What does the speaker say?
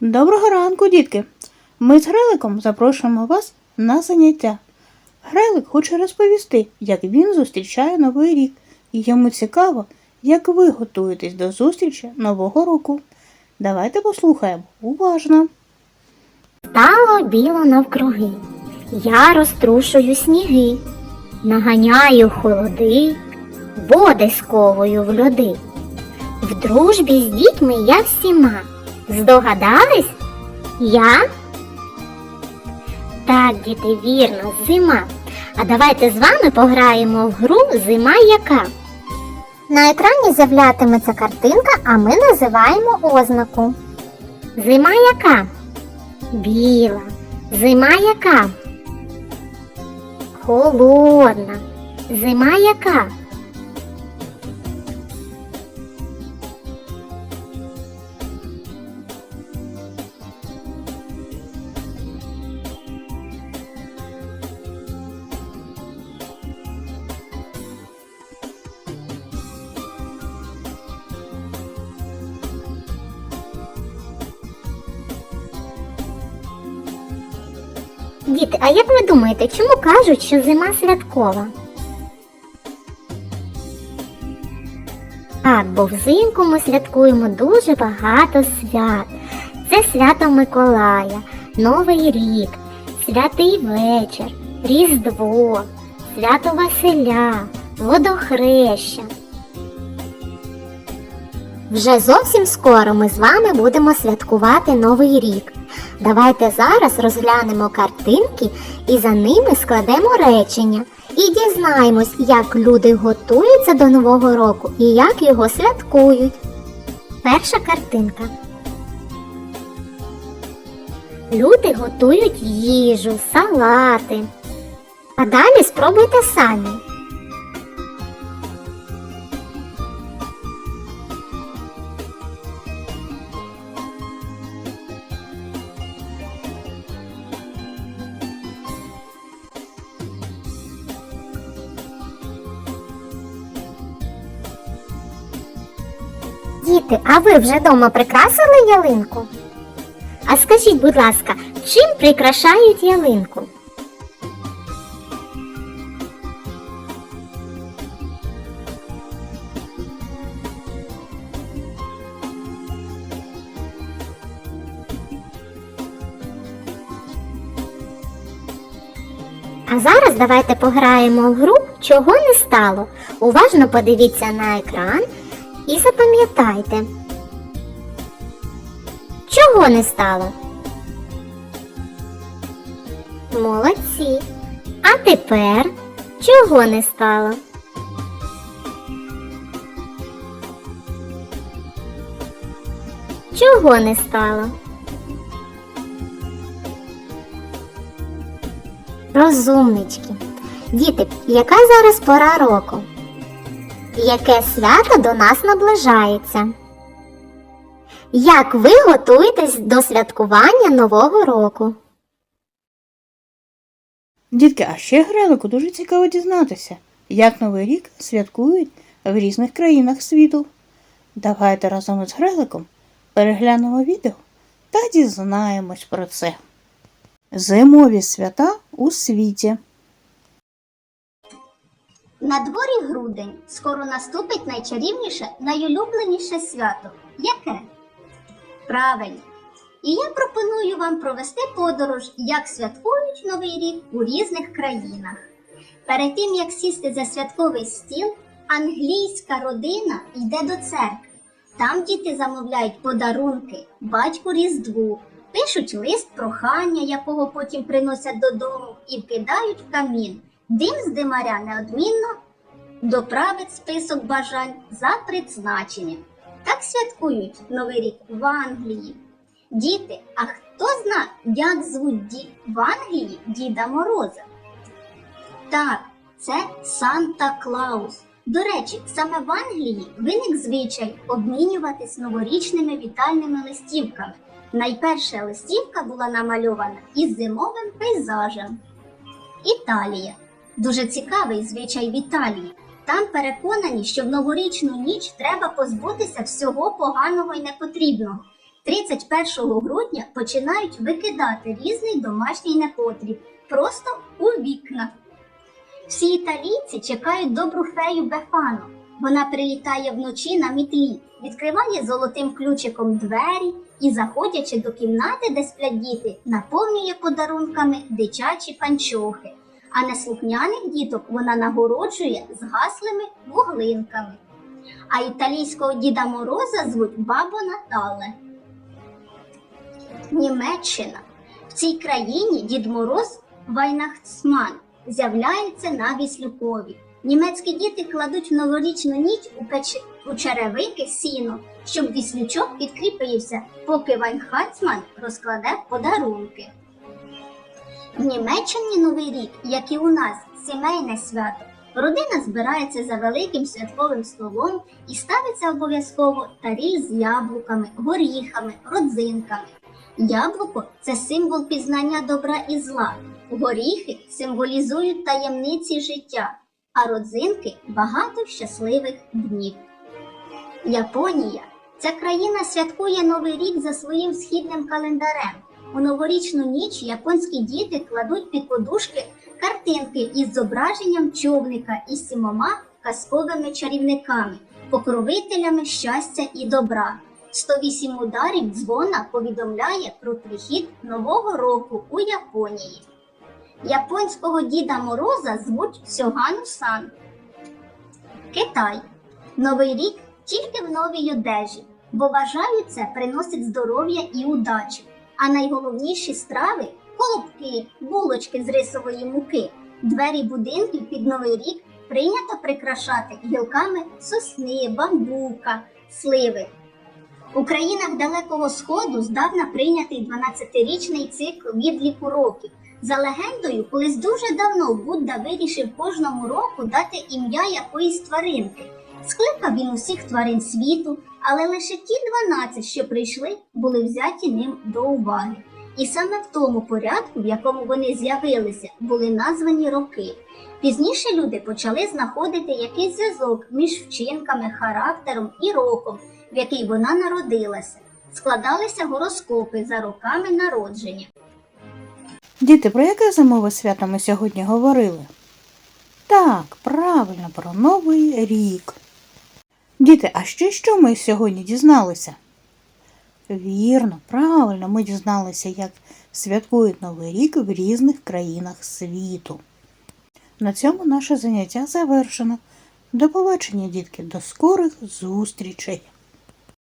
Доброго ранку, дітки! Ми з Греликом запрошуємо вас на заняття. Грелик хоче розповісти, як він зустрічає Новий рік, і йому цікаво, як ви готуєтесь до зустрічі Нового року. Давайте послухаємо уважно. Стало біло навкруги, я розтрушую сніги, наганяю холоди, води сковую в льоди. В дружбі з дітьми я всіма. Здогадались? Я? Так, діти, вірно, зима. А давайте з вами пограємо в гру Зима яка. На екрані з'являтиметься картинка, а ми називаємо ознаку. Зима яка? Біла. Зима яка? Холодна. Зима яка? Діти, а як ви думаєте, чому кажуть, що зима святкова? Так, бо взимку ми святкуємо дуже багато свят. Це свято Миколая, Новий рік, святий вечір, Різдво, свято Василя, Водохреща. Вже зовсім скоро ми з вами будемо святкувати Новий рік. Давайте зараз розглянемо картинки і за ними складемо речення. І дізнаємось, як люди готуються до Нового року і як його святкують. Перша картинка. Люди готують їжу, салати. А далі спробуйте самі. Діти, а ви вже дома прикрасили ялинку? А скажіть, будь ласка, чим прикрашають ялинку? А зараз давайте пограємо в гру Чого не стало. Уважно подивіться на екран і запам'ятайте. Чого не стало? Молодці. А тепер чого не стало? Чого не стало? Розумнички. Діти, яка зараз пора року? Яке свято до нас наближається? Як ви готуєтесь до святкування Нового року? Дітки, а ще Грелику дуже цікаво дізнатися, як Новий рік святкують в різних країнах світу. Давайте разом із Греликом переглянемо відео та дізнаємось про це. Зимові свята у світі. На дворі грудень скоро наступить найчарівніше, найулюбленіше свято. Яке? Правильно. І я пропоную вам провести подорож, як святкують Новий рік у різних країнах. Перед тим як сісти за святковий стіл, англійська родина йде до церкви. Там діти замовляють подарунки, батьку Різдву, пишуть лист прохання, якого потім приносять додому, і вкидають в камін. Дим з димаря неодмінно доправить список бажань за призначенням. Так святкують Новий рік в Англії. Діти, а хто зна, як звуть ді... в Англії Діда Мороза? Так, це Санта Клаус. До речі, саме в Англії виник звичай обмінюватись новорічними вітальними листівками. Найперша листівка була намальована із зимовим пейзажем. Італія. Дуже цікавий звичай в Італії. Там переконані, що в новорічну ніч треба позбутися всього поганого і непотрібного. 31 грудня починають викидати різний домашній непотріб просто у вікна. Всі італійці чекають добру фею Бефану. Вона прилітає вночі на мітлі, відкриває золотим ключиком двері і, заходячи до кімнати, де сплять діти, наповнює подарунками дитячі панчохи, а неслухняних діток вона нагороджує з гаслими вуглинками. А італійського Діда Мороза звуть Бабо Натале. Німеччина. В цій країні Дід Мороз Вайнахтсман з'являється на Віслюкові. Німецькі діти кладуть в новорічну ніч у, печ... у черевики сіно, щоб віслючок підкріпився, поки Вайнхацман розкладе подарунки. В Німеччині Новий рік, як і у нас, сімейне свято. Родина збирається за великим святковим столом і ставиться обов'язково таріль з яблуками, горіхами, родзинками. Яблуко це символ пізнання добра і зла. Горіхи символізують таємниці життя, а родзинки багато щасливих днів. Японія ця країна святкує Новий рік за своїм східним календарем. У новорічну ніч японські діти кладуть під подушки картинки із зображенням човника із сімома казковими чарівниками, покровителями щастя і добра. 108 ударів дзвона повідомляє про прихід нового року у Японії. Японського Діда Мороза звуть Сьогану Сан. Китай. Новий рік тільки в новій одежі, бо вважають це приносить здоров'я і удачу. А найголовніші страви колобки, булочки з рисової муки, двері будинків під новий рік прийнято прикрашати гілками сосни, бамбука, сливи. У країнах Далекого Сходу здавна прийнятий 12-річний цикл відліку років. За легендою, колись дуже давно Будда вирішив кожному року дати ім'я якоїсь тваринки. Скликав він усіх тварин світу, але лише ті 12, що прийшли, були взяті ним до уваги. І саме в тому порядку, в якому вони з'явилися, були названі роки. Пізніше люди почали знаходити якийсь зв'язок між вчинками, характером і роком, в який вона народилася. Складалися гороскопи за роками народження. Діти, про яке зимове свято ми сьогодні говорили? Так, правильно, про Новий рік. Діти, а ще що ми сьогодні дізналися? Вірно, правильно, ми дізналися, як святкують Новий рік в різних країнах світу. На цьому наше заняття завершено. До побачення, дітки, до скорих зустрічей!